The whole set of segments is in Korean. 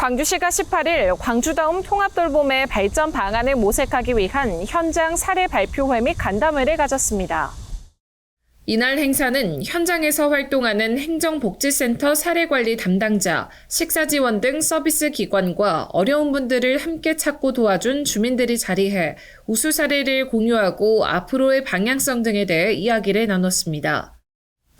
광주시가 18일 광주다움 통합돌봄의 발전 방안을 모색하기 위한 현장 사례 발표회 및 간담회를 가졌습니다. 이날 행사는 현장에서 활동하는 행정복지센터 사례관리 담당자, 식사지원 등 서비스 기관과 어려운 분들을 함께 찾고 도와준 주민들이 자리해 우수 사례를 공유하고 앞으로의 방향성 등에 대해 이야기를 나눴습니다.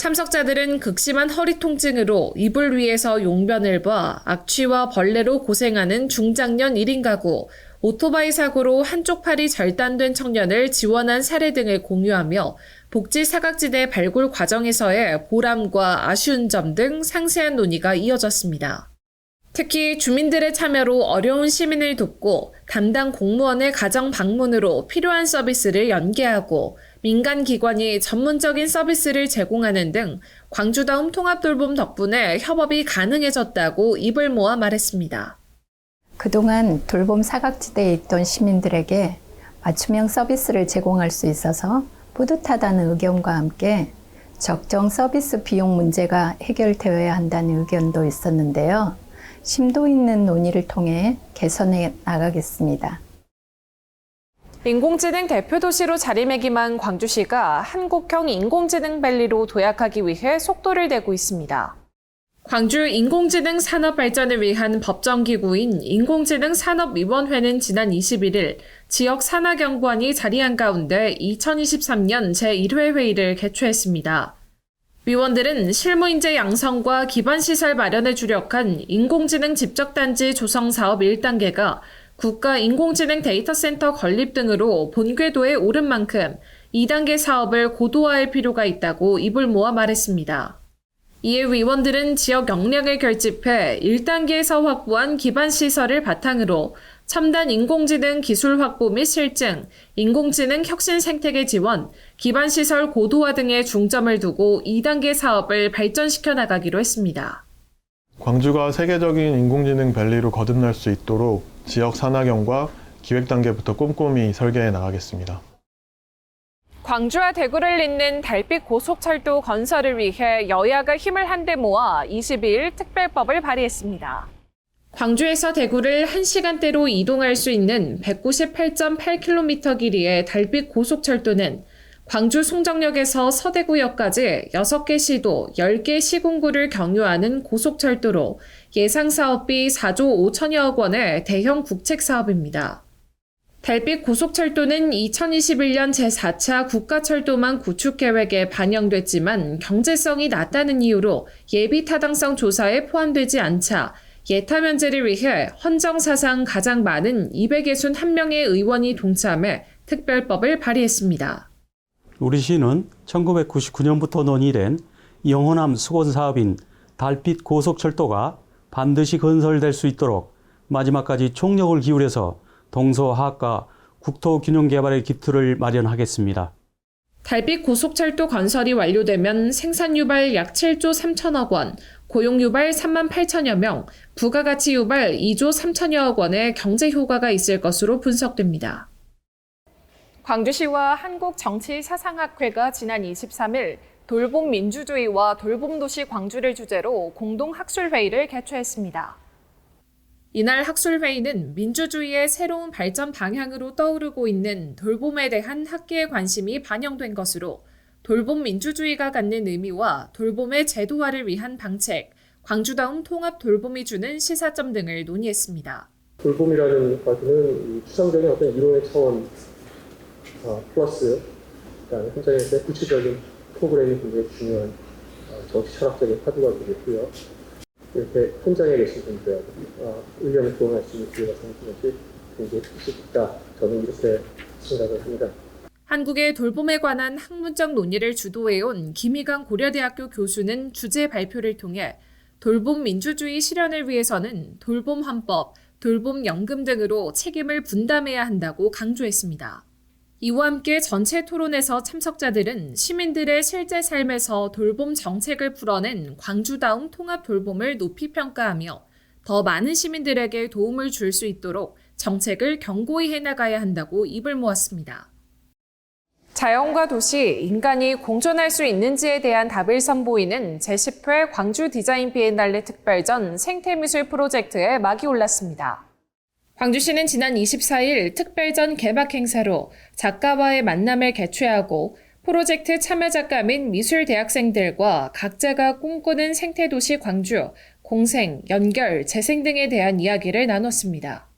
참석자들은 극심한 허리 통증으로 이불 위에서 용변을 봐 악취와 벌레로 고생하는 중장년 1인 가구, 오토바이 사고로 한쪽 팔이 절단된 청년을 지원한 사례 등을 공유하며 복지 사각지대 발굴 과정에서의 보람과 아쉬운 점 등 상세한 논의가 이어졌습니다. 특히 주민들의 참여로 어려운 시민을 돕고 담당 공무원의 가정 방문으로 필요한 서비스를 연계하고 민간 기관이 전문적인 서비스를 제공하는 등 광주다움 통합 돌봄 덕분에 협업이 가능해졌다고 입을 모아 말했습니다. 그동안 돌봄 사각지대에 있던 시민들에게 맞춤형 서비스를 제공할 수 있어서 뿌듯하다는 의견과 함께 적정 서비스 비용 문제가 해결되어야 한다는 의견도 있었는데요. 심도 있는 논의를 통해 개선해 나가겠습니다. 인공지능 대표 도시로 자리매김한 광주시가 한국형 인공지능 밸리로 도약하기 위해 속도를 내고 있습니다. 광주 인공지능 산업 발전을 위한 법정기구인 인공지능 산업위원회는 지난 21일 지역 산하경관이 자리한 가운데 2023년 제1회 회의를 개최했습니다. 위원들은 실무인재 양성과 기반시설 마련에 주력한 인공지능 집적단지 조성 사업 1단계가 국가 인공지능 데이터센터 건립 등으로 본궤도에 오른 만큼 2단계 사업을 고도화할 필요가 있다고 입을 모아 말했습니다. 이에 위원들은 지역 역량을 결집해 1단계에서 확보한 기반 시설을 바탕으로 첨단 인공지능 기술 확보 및 실증, 인공지능 혁신 생태계 지원, 기반 시설 고도화 등에 중점을 두고 2단계 사업을 발전시켜 나가기로 했습니다. 광주가 세계적인 인공지능 밸리로 거듭날 수 있도록 지역 산하경과 기획 단계부터 꼼꼼히 설계해 나가겠습니다. 광주와 대구를 잇는 달빛 고속철도 건설을 위해 여야가 힘을 한데 모아 22일 특별법을 발의했습니다. 광주에서 대구를 1시간대로 이동할 수 있는 198.8km 길이의 달빛 고속철도는 광주 송정역에서 서대구역까지 6개 시도, 10개 시군구를 경유하는 고속철도로 예상 사업비 4조 5천여억 원의 대형 국책 사업입니다. 달빛 고속철도는 2021년 제4차 국가철도망 구축 계획에 반영됐지만 경제성이 낮다는 이유로 예비 타당성 조사에 포함되지 않자 예타 면제를 위해 헌정 사상 가장 많은 261명의 의원이 동참해 특별법을 발의했습니다. 우리 시는 1999년부터 논의된 영호남 수건 사업인 달빛 고속철도가 반드시 건설될 수 있도록 마지막까지 총력을 기울여서 동서하학과 국토균형개발의 기틀을 마련하겠습니다. 달빛 고속철도 건설이 완료되면 생산 유발 약 7조 3천억 원, 고용 유발 3만 8천여 명, 부가가치 유발 2조 3천여억 원의 경제 효과가 있을 것으로 분석됩니다. 광주시와 한국정치사상학회가 지난 23일 돌봄 민주주의와 돌봄 도시 광주를 주제로 공동 학술회의를 개최했습니다. 이날 학술회의는 민주주의의 새로운 발전 방향으로 떠오르고 있는 돌봄에 대한 학계의 관심이 반영된 것으로 돌봄 민주주의가 갖는 의미와 돌봄의 제도화를 위한 방책, 광주다움 통합 돌봄이 주는 시사점 등을 논의했습니다. 돌봄이라는 이 추상적인 어떤 이론의 차원 어, 플러스 그다음에 현장에서의 구체적인 프로그램이 굉장히 중요한 어, 정치 철학적인 화두가 되겠고요. 이렇게 현장에 계신 분들 어, 의견을 조언할 수 있는 기회가 생기는 것이 굉장히 뜻깊다. 저는 이렇게 생각을 합니다. 한국의 돌봄에 관한 학문적 논의를 주도해온 김희강 고려대학교 교수는 주제 발표를 통해 돌봄 민주주의 실현을 위해서는 돌봄 헌법, 돌봄 연금 등으로 책임을 분담해야 한다고 강조했습니다. 이와 함께 전체 토론에서 참석자들은 시민들의 실제 삶에서 돌봄 정책을 풀어낸 광주다움 통합 돌봄을 높이 평가하며 더 많은 시민들에게 도움을 줄 수 있도록 정책을 견고히 해나가야 한다고 입을 모았습니다. 자연과 도시, 인간이 공존할 수 있는지에 대한 답을 선보이는 제10회 광주 디자인 비엔날레 특별전 생태미술 프로젝트에 막이 올랐습니다. 광주시는 지난 24일 특별전 개막 행사로 작가와의 만남을 개최하고 프로젝트 참여 작가 및 미술 대학생들과 각자가 꿈꾸는 생태도시 광주, 공생, 연결, 재생 등에 대한 이야기를 나눴습니다.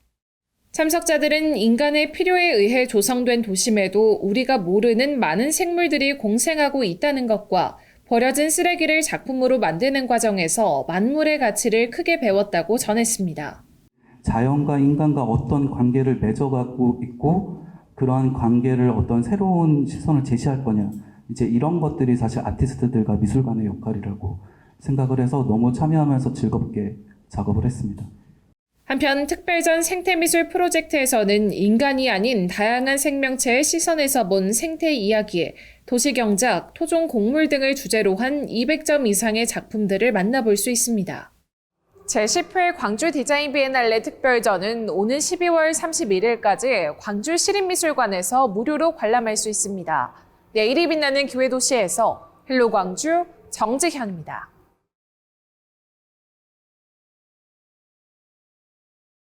참석자들은 인간의 필요에 의해 조성된 도심에도 우리가 모르는 많은 생물들이 공생하고 있다는 것과 버려진 쓰레기를 작품으로 만드는 과정에서 만물의 가치를 크게 배웠다고 전했습니다. 자연과 인간과 어떤 관계를 맺어가고 있고 그러한 관계를 어떤 새로운 시선을 제시할 거냐 이제 이런 것들이 사실 아티스트들과 미술관의 역할이라고 생각을 해서 너무 참여하면서 즐겁게 작업을 했습니다. 한편 특별전 생태미술 프로젝트에서는 인간이 아닌 다양한 생명체의 시선에서 본 생태 이야기에 도시경작, 토종 곡물 등을 주제로 한 200점 이상의 작품들을 만나볼 수 있습니다. 제10회 광주 디자인 비엔날레 특별전은 오는 12월 31일까지 광주 시립미술관에서 무료로 관람할 수 있습니다. 내일이 빛나는 기회도시에서 헬로 광주 정지현입니다.